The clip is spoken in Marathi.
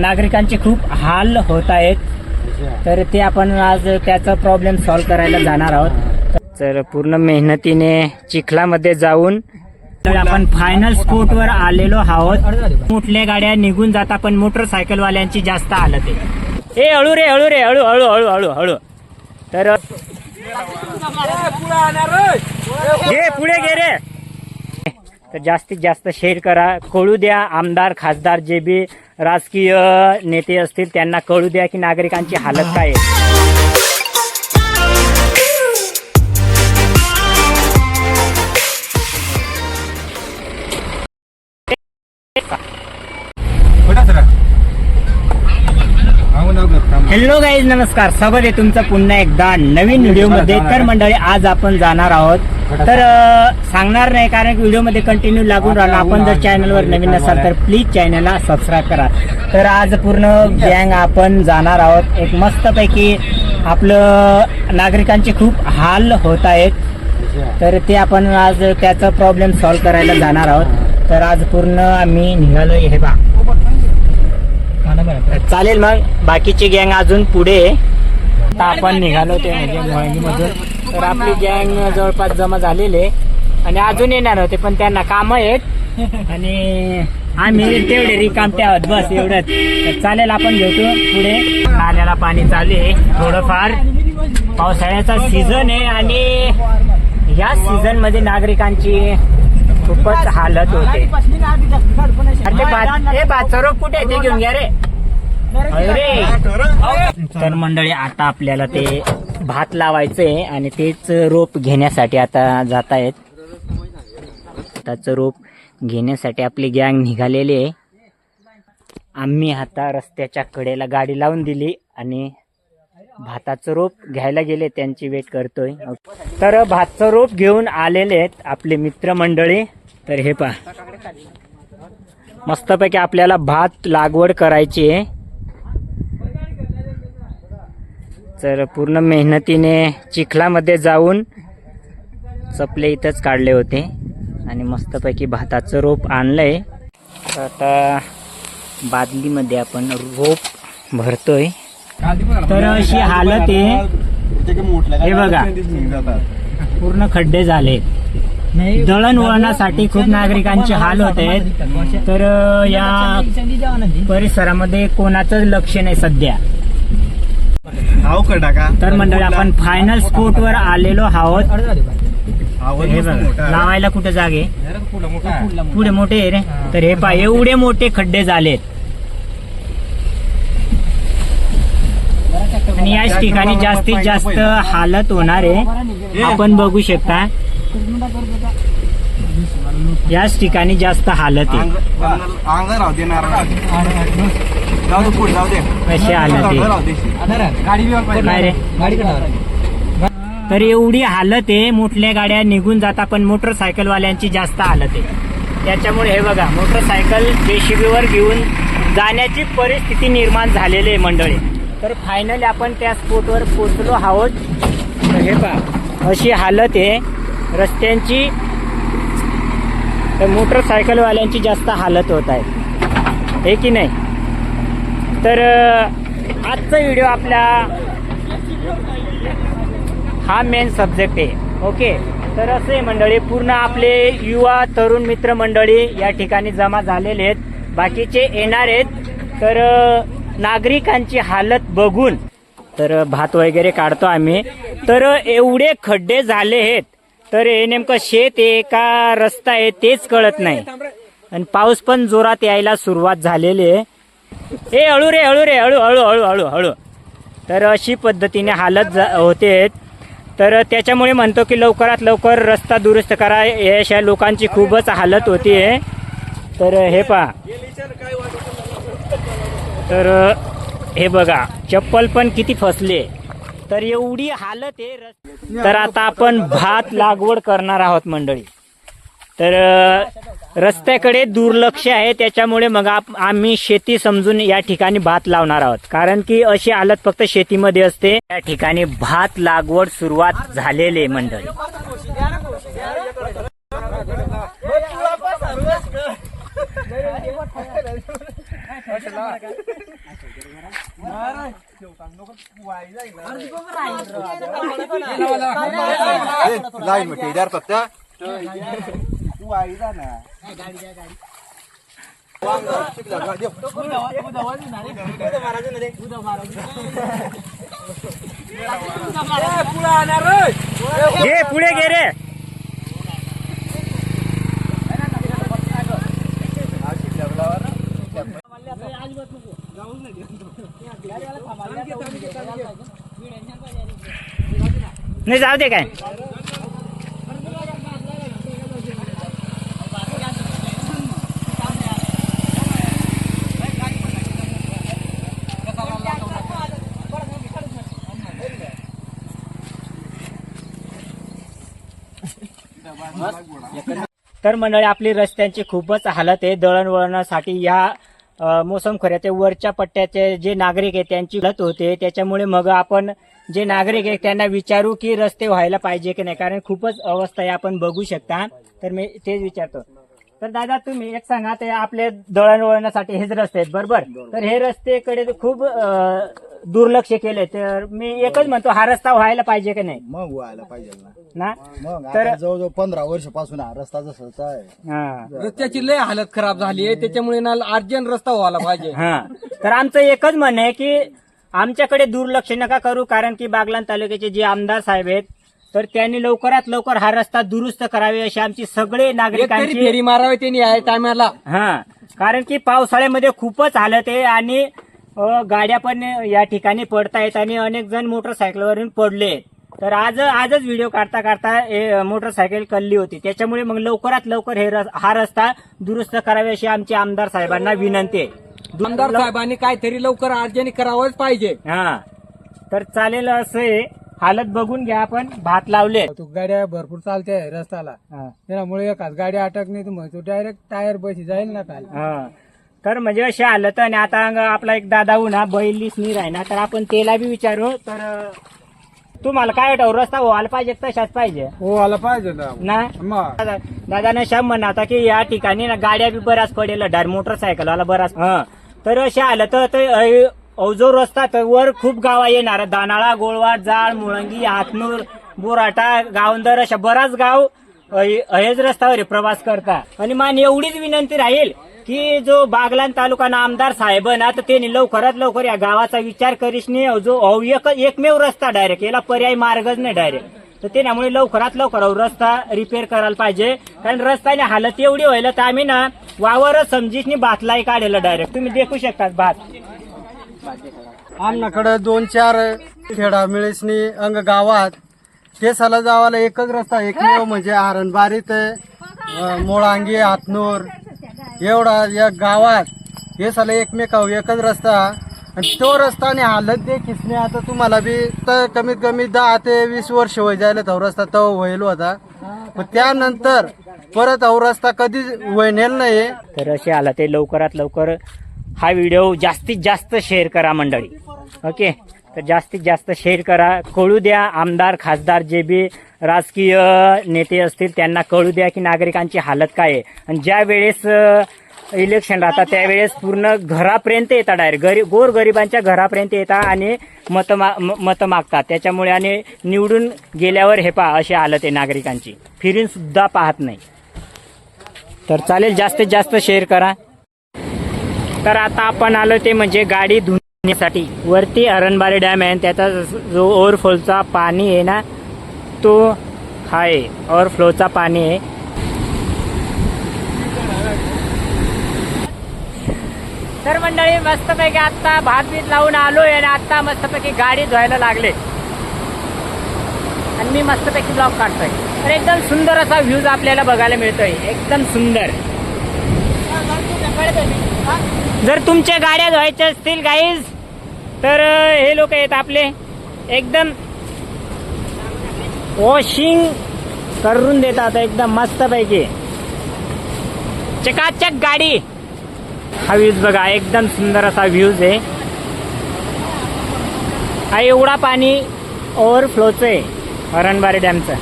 नागरिकांचे खूप हाल होत आहेत. तर ते आपण आज त्याचा प्रॉब्लेम सॉल्व्ह करायला जाणार आहोत. तर पूर्ण मेहनतीने चिखलामध्ये जाऊन तर आपण फायनल स्पॉटवर आलेलो आहोत. कुठल्या गाड्या निघून जातात पण मोटरसायकलवाल्यांची जास्त हालत आहे. ए हळू रे हळू रे हळू हळू हळू हळू हळू. तर घे पुढे घे रे. तर जास्तीत जास्त शेअर करा. कळू द्या आमदार खासदार जे बी राजकीय नेते असतील त्यांना कळू द्या की नागरिकांची हालत काय आहे. हॅलो गाईज नमस्कार. स्वागत आहे तुमचं पुन्हा एकदा नवीन व्हिडिओमध्ये. तर मंडळी आज आपण जाणार आहोत तर सांगणार नाही कारण व्हिडिओमध्ये कंटिन्यू लागून राहणार. आपण जर चॅनलवर नवीन असाल तर प्लीज चॅनलला सबस्क्राईब करा. तर आज पूर्ण गँग आपण जाणार आहोत. एक मस्तपैकी आपलं नागरिकांचे खूप हाल होत आहेत. तर ते आपण आज त्याचा प्रॉब्लेम सॉल्व्ह करायला जाणार आहोत. तर आज पूर्ण आम्ही निघालो हे बा चालेल मग. बाकीची गँग अजून पुढे आपण निघालो ते म्हणजे मधून तर आपली गँग जवळपास जमा झालेले. आणि अजून येणार होते पण त्यांना काम आहेत. आणि आम्ही तेवढे रिकाम आहोत बस एवढंच. तर चालेल आपण भेटू पुढे. नाल्याला पाणी चालू आहे थोडंफार. पावसाळ्याचा सीझन आहे आणि या सीझनमध्ये नागरिकांची खूपच हालत होते. ते कुठे ते घेऊन घ्या रे? अरे. तर मंडळी आता आपल्याला ते भात लावायचंय आणि तेच रोप घेण्यासाठी आता जात आहेत भाताचं रोप घेण्यासाठी आपली गँग निघालेली आहे. आम्ही आता रस्त्याच्या कडेला गाडी लावून दिली आणि भाताचं रोप घ्यायला गेले त्यांची वेट करतोय. तर भातचं रोप घेऊन आलेले आहेत आपले मित्रमंडळी. तर हे पहा. मस्तपैकी आपल्याला भात लागवड करायची आहे. तर पूर्ण मेहनतीने चिखलामध्ये जाऊन चपले इथंच काढले होते. आणि मस्तपैकी भाताचं रोप आणलंय. तर आता बादलीमध्ये आपण रोप भरतोय. तर अशी हालत आहे. हे बघा. पूर्ण खड्डे झाले. दळणवळणासाठी खूप नागरिकांचे हाल होत आहेत. तर या परिसरामध्ये कोणाचंच लक्ष नाही सध्या. तर मंडळी आपण फायनल स्पॉटवर आलेलो आहोत. हे बघा लावायला कुठे जागे? पुढे मोठे आहे. रे. तर हे पहा एवढे मोठे खड्डे झालेत. आणि याच ठिकाणी जास्तीत जास्त हालत होणार आहे. आपण बघू शकता. याच ठिकाणी जास्त हालत आहे. जाऊ दे पुढे जाऊ दे. राहू काय रे? तर एवढी हालत आहे मोठल्या गाड्या निघून जातात पण मोटरसायकलवाल्यांची जास्त हालत आहे. त्याच्यामुळे हे बघा मोटरसायकल जेसीबीवर घेऊन जाण्याची परिस्थिती निर्माण झालेली आहे मंडळी. तर फायनली आपण त्या स्पॉटवर पोचलो आहोत. तर हे पहा अशी हालत आहे. रस्त्यांची तर मोटरसायकलवाल्यांची जास्त हालत होत आहे. हे की नाही? तर आजचा व्हिडिओ आपला हा मेन सब्जेक्ट आहे. ओके तर असे मंडळी पूर्ण आपले युवा तरुण मित्र मंडळी या ठिकाणी जमा झालेले आहेत. बाकीचे येणार आहेत. तर नागरिकांची हालत बघून तर भात वगैरे काढतो आम्ही. तर एवढे खड्डे झाले आहेत. तर हे नेमकं शेत आहे का रस्ता आहे तेच कळत नाही. आणि पाऊस पण जोरात यायला सुरुवात झालेली आहे. ए हळू रे हळू रे हळू हळू हळू हळू हळू. तर अशी पद्धतीने हालत जा- होते. तर त्याच्यामुळे म्हणतो की लवकरात लवकर रस्ता दुरुस्त करा. अशा लोकांची खूपच हालत होती. आहे तर हे पहा. तर हे बघा चप्पल पण किती फसले. तर एवढी हालत आहे तर आता आपण भात लागवड करणार आहोत मंडळी. तर रस्त्याकडे दुर्लक्ष आहे त्याच्यामुळे मग आप- आम्ही शेती समजून या ठिकाणी भात लावणार आहोत. कारण की अशी हालत फक्त शेतीमध्ये असते. या ठिकाणी भात लागवड सुरुवात झालेली तू आई जा ना. गाडी इधार गाडी हे पुढे गे रे. नाही जाऊ दे काय. तर मंडळी आपली रस्त्यांची खूपच हालत आहे. दळणवळणासाठी या मोसम खोऱ्याचे वरच्या पट्ट्याचे जे नागरिक आहे त्यांची हालत होते. त्याच्यामुळे मग आपण जे नागरिक आहे त्यांना विचारू की रस्ते व्हायला पाहिजे की नाही? कारण खूपच अवस्था आहे आपण बघू शकता. तर मी तेच विचारतो. तर दादा तुम्ही एक सांगा ते आपले दळणवळणासाठी हेच रस्ते आहेत बरोबर? तर हे रस्तेकडे खूप दुर्लक्ष केले तर मी एकच म्हणतो हा रस्ता व्हायला पाहिजे की नाही? मग व्हायला पाहिजे ना. ना? मग तर- आता जवळजवळ पंधरा वर्षापासून हा रस्ता जसाच आहे. हा. रस्त्याची लय हालत खराब झाली आहे त्याच्यामुळे ना अर्जंट रस्ता व्हायला पाहिजे. हा. तर आमचं एकच म्हणणं आहे की आमच्याकडे दुर्लक्ष नका करू कारण की बागलान तालुक्याचे जे आमदार साहेब आहेत तर त्यांनी लवकरात लवकर हा रस्ता दुरुस्त करावे अशी आमची सगळे एक तरी नागरिकांची फेरी मारावी त्यांनी या टायमाला. हा. कारण की पावसाळ्यामध्ये खूपच हालत आहे आणि गाड्या पण या ठिकाणी पडतायत आणि अनेक जण मोटरसायकलवरून पडले तर आज आजच व्हिडिओ काढता काढता मोटरसायकल कल्ली होती. त्याच्यामुळे मग लवकरात लवकर हे हा रस्ता दुरुस्त करावे अशी आमची आमदार साहेबांना विनंती आहे. आमदार साहेबांनी काहीतरी लवकर अर्जंट करावंच पाहिजे. हा. तर चालेल असं हालत बघून घ्या आपण. भात लावले तू गाड्या भरपूर चालते रस्त्याला. त्यामुळे एकाच गाडी अटक नाही तर डायरेक्ट टायर बशी जाईल ना काल. तर म्हणजे अशी हालत आणि आता अंग आपला एक दादा हो ना बैलीस नीर आहे ना तर आपण त्याला बी विचारू. तर अं, तुम्हाला काय वाटतं रस्ता व्हायला पाहिजे का तशाच पाहिजे? हो आला पाहिजे ना. ना? मग दादा- दादाने श्याम म्हणा होता की या ठिकाणी ना गाड्या बी बऱ्याच पडेल डार मोटरसायकलवाला बराच. हं. तर अशा आलं तर ते, अय, अवजो रस्ता तर वर खूप गावा येणार दानाळा गोळवाड जाळ मुळंगी हातनूर बोराटा गावंदर अशा बराच गाव अय- अहेज रस्त्यावर प्रवास करता आणि मान एवढीच विनंती राहील की जो बागलान तालुका आमदार साहेब ना तर त्यांनी लवकरात लवकर या गावाचा विचार करीस नाही जो अहो, एक एकमेव रस्ता डायरेक्ट याला पर्याय मार्गच नाही डायरेक्ट तर त्यामुळे लवकरात लवकर रस्ता रिपेअर करायला पाहिजे. कारण रस्त्याने हालत एवढी व्हायला तर आम्ही ना वावर समजीसनी नाही भातलाई काढलेलं डायरेक्ट तुम्ही देखू शकता भात. आमनाकडं दोन चार खेडा मिळेसनी अंग गावात. केसाला जावाला एकच रस्ता एकमेव म्हणजे आरणबारीत मोळांगी हातनूर. एवढा या गावात हे साला एकमेकाव एकच रस्ता. आणि तो रस्ता आणि हालत दे किसने आता तुम्हाला बी तर कमीत कमी दहा ते वीस वर्ष होय जायला तो रस्ता तो व्हायलो होता. मग त्यानंतर परत अहो रस्ता कधी वळणेल नाही तर असे आला ते लवकरात लवकर हा व्हिडिओ जास्तीत जास्त शेअर करा मंडळी. ओके? तर जास्तीत जास्त शेअर करा. कळू द्या आमदार खासदार जे बी राजकीय नेते असतील त्यांना कळू द्या की नागरिकांची हालत काय आहे. आणि ज्या वेळेस इलेक्शन राहतात त्यावेळेस पूर्ण घरापर्यंत येतात डायरेक्ट गरीब गोर गरिबांच्या घरापर्यंत येतात आणि मतं मा म- मतं मागतात. त्याच्यामुळे आणि निवडून गेल्यावर हे पहा अशी हालत आहे नागरिकांची. फिरून सुद्धा पाहत नाही. तर चालेल जास्तीत जास्त शेअर करा. तर आता आपण आलो ते म्हणजे गाडी साठी वरती अरणबारी डॅम आहे आणि त्याचा जो ओव्हरफ्लोचा पाणी आहे ना तो आहे. ओव्हरफ्लोचा पाणी आहे. तर मंडळी मस्तपैकी आता भात बीत लावून आलोय आणि आता मस्तपैकी गाडी धुवायला लागले. आणि मी मस्तपैकी ब्लॉग काढतोय. तर एकदम सुंदर असा व्ह्यूज आपल्याला बघायला मिळतोय. एकदम सुंदर. जर तुमच्या गाड्या धुवायच्या असतील गाईज तर हे लोक आहेत आपले. एकदम वॉशिंग करून देतात एकदम मस्त पैकी चकाचक गाडी. हा व्ह्यूज बघा एकदम सुंदर असा व्ह्यूज आहे. हा एवढा पाणी ओव्हरफ्लोच आहे हरणबारी डॅमचं